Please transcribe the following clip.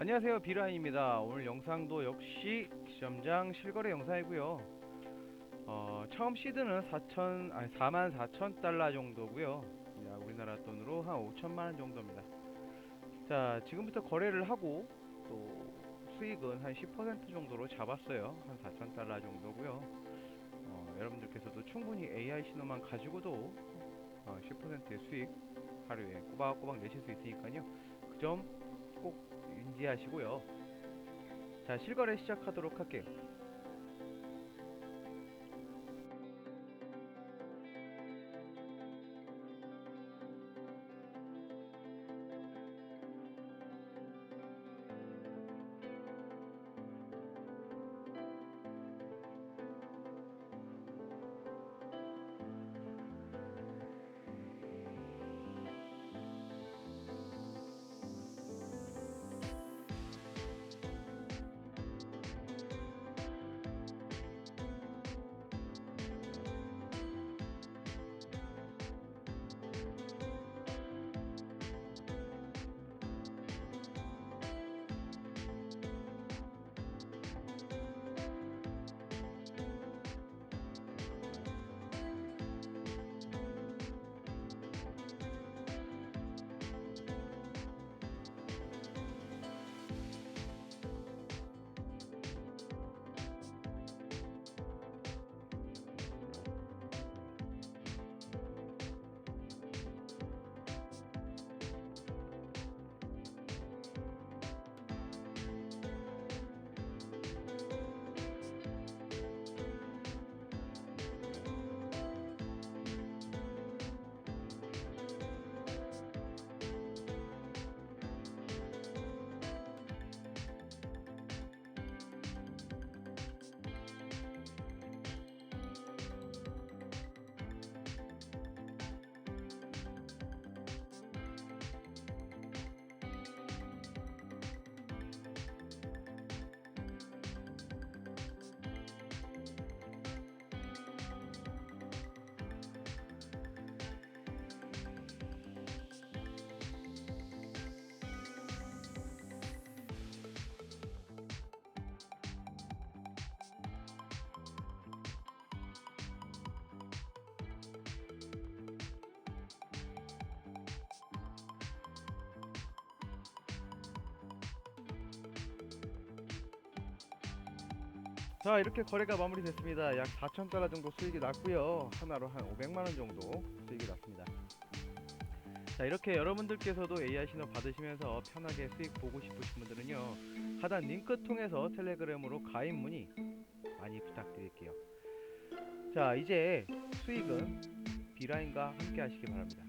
안녕하세요. 비라인입니다. 오늘 영상도 역시 시험장 실거래 영상이고요. 어, 처음 시드는 4천 아니 4만 4천 달러 정도고요. 야, 우리나라 돈으로 한 5천만 원 정도입니다. 자 지금부터 거래를 하고 또 수익은 한 10% 정도로 잡았어요. 한 4천 달러 정도고요. 어, 여러분들께서도 충분히 AI 신호만 가지고도 어, 10%의 수익 하루에 꼬박꼬박 내실 수 있으니까요. 그점 꼭 인지하시고요. 자 실거래 시작하도록 할게요 자 이렇게 거래가 마무리됐습니다. 약 4천 달러 정도 수익이 났고요. 하나로 한 500만 원 정도 수익이 났습니다. 자 이렇게 여러분들께서도 AI 신호 받으시면서 편하게 수익 보고 싶으신 분들은요 하단 링크 통해서 텔레그램으로 가입 문의 많이 부탁드릴게요. 자 이제 수익은 비라인과 함께 하시기 바랍니다